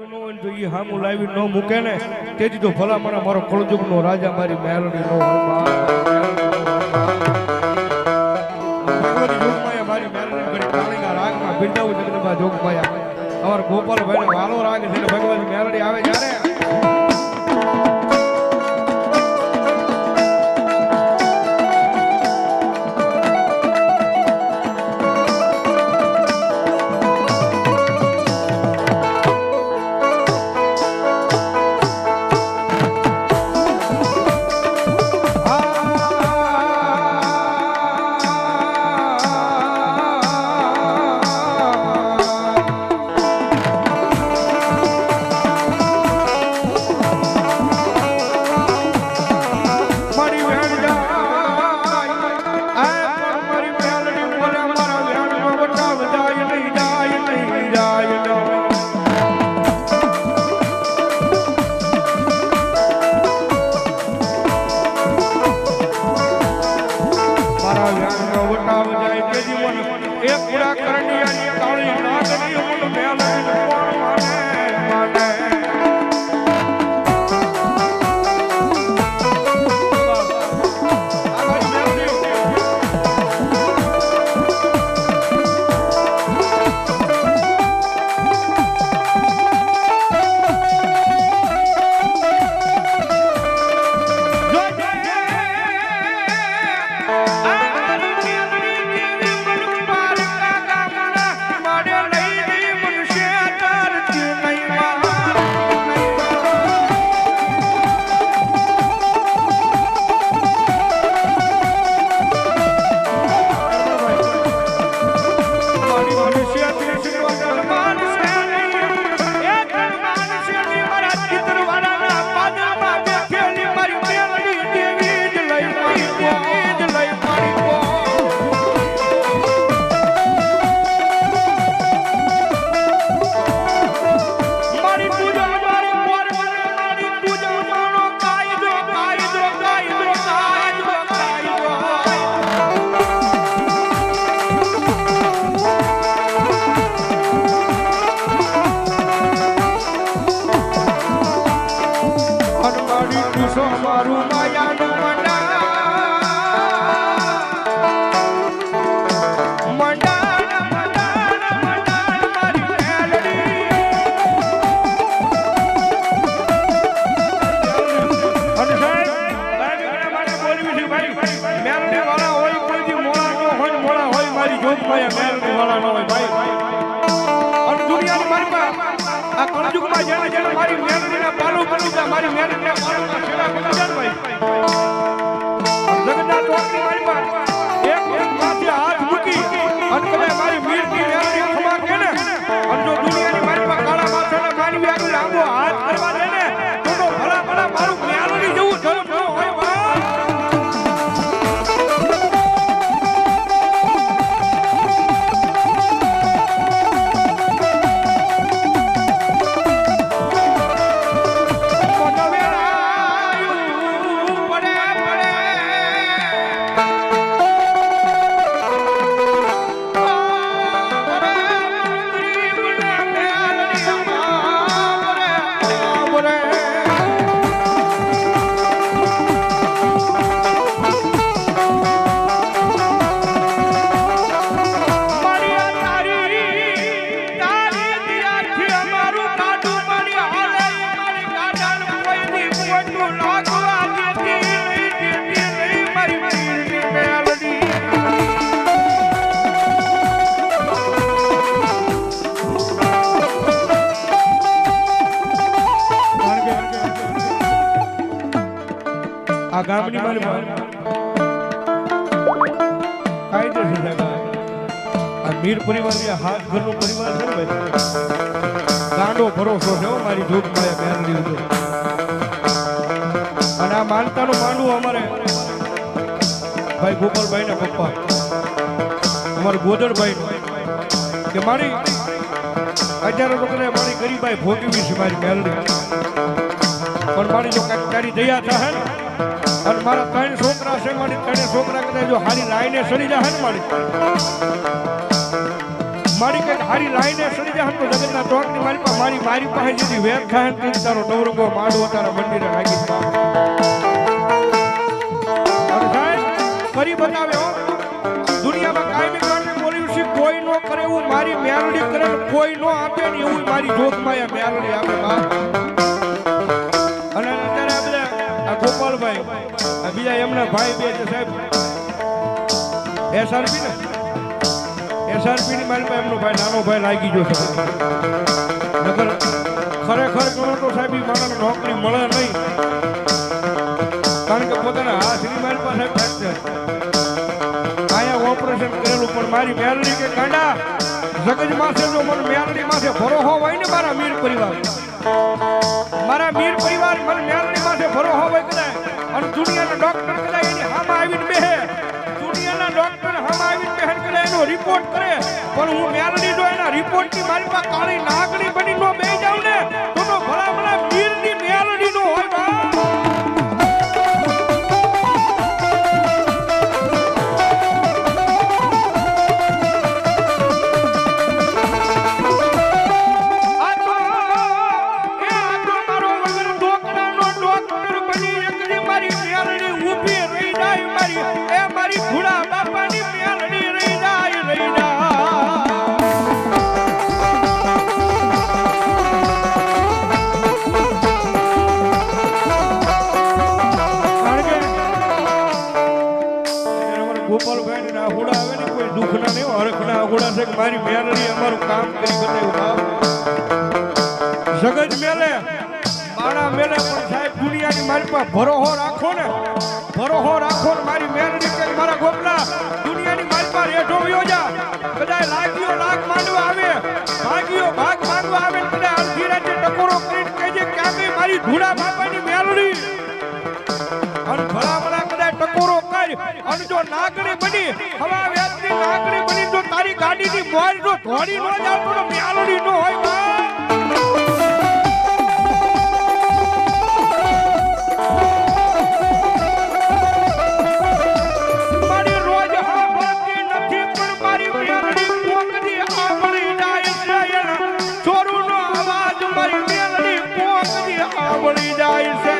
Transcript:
ન હોય ને જો હામું લાવી ન મૂકે ને તેથી તો ભલા મને મારો કળજુગનો રાજા મારી મેલડી નો અમારા ગોપાલભાઈને વાલો રાગ છે ભગવાન મેલડી આવે જ્યારે હોય મારી વાળા નો હોય ભાઈ. અને દુનિયાની મારી પાસે આ કળયુગમાં જેને જેને મારી મેલડીના પાલું પાલું છે, મારી મેલડીના કરી છે ભાઈ. જગન્નાથ મારી પાસે ગામની મારી કાયદો છે સાહેબ. આ મીર પરિવાર જે હાથ ઘરનો પરિવાર છે ભાઈ, ગાંડો ભરોસો છે મારી જોગ માયા બેન ઉપર અને આ માનતાનું માંડવું અમારે. ભાઈ ગોપાલભાઈ ના પપ્પા. અમારે ગોદરભાઈ કે મારી, હજારો લોકોને મારી ગરીબાઈ ભોગવી છે મારી મેલડી. પણ મારી જો તારી દયા થાય ને અને મારા ત્રણ છોકરા છે, મારી ત્રણે છોકરા કદાચ જો હારી લાઈને સડી જાય મારી. મારી કંઈક હારી લાઈને સડી જાય તો જગતના ચોકની મારી પાસે મારી મારી પાસે જેથી વેર ખાય તારો નવરંગો માડવો તારા મંદિરે લાગી ફરી સાહેબ બતાવે દુનિયામાં કાયમી કારણે બોલ્યું છે, કોઈ નો કરે એવું મારી મેરડી કરે કોઈ નો આપે ને એવું મારી જોગમાં મેરડી આપે. આ બીજા એમના ભાઈ બે છે સાહેબ. એસઆરપી ને? એસઆરપી ની મારી એમનો ભાઈ, નાનો ભાઈ લાગી ગયો સાહેબ ખરેખર કરો તો સાહેબ માણસને નોકરી મળે નહીં. કારણ કે પોતાના હાથની મારી પાસે ફ્રેક્ચર અહીંયા ઓપરેશન કરેલું, પણ મારી મેરડી કે ગાંડા, જગજ માસે જો મને મેરડી માસે ભરોહો હોય ને મારા મીર પરિવાર. મારા મીર પરિવાર મને મેરડી માસે ભરોહો હોય કદાચ. અને દુનિયાના ડોક્ટર કદાચ એની હામાં આવીને બેહે. દુનિયાના ડોક્ટર હામાં આવીને બેહે કદાચ એનો રિપોર્ટ કરે. પણ હું મેરડી જો એના રિપોર્ટની મારી પાસે કાળી લાગણી બની નો બે જાઉં ને મારી, એ મારી ઘોડા બાપાની મેલડી રહી જાય રહી જાય. ના હુડા આવે ને કોઈ નહીં અમારું કામ કરી બતાવ્યું જગજ મેલે માણા મેલે પણ મારી પર ભરોહો રાખો ને. ભરોહો રાખો ને મારી મેલડી કે મારા ગોપલા. દુનિયાની મારી પાસે રેઠો યોજા જા. કદાચ લાગ્યો લાગ માંડવા આવે. ભાગ્યો ભાગ માંડવા આવે કદાચ અડધી રાતે ટકોરો કરીને કહેજે કે ગઈ મારી ધૂળા બાપાની મેલડી. અને ભલા ભલા કદાચ ટકોરો કર. અને જો નાગણી બની, હવા વ્યાજની નાગણી બની જો તારી ગાડીની મોર જો ધોડી ન જાવ તો મ્યાલડી ન હોય સાંભળી જાય છે.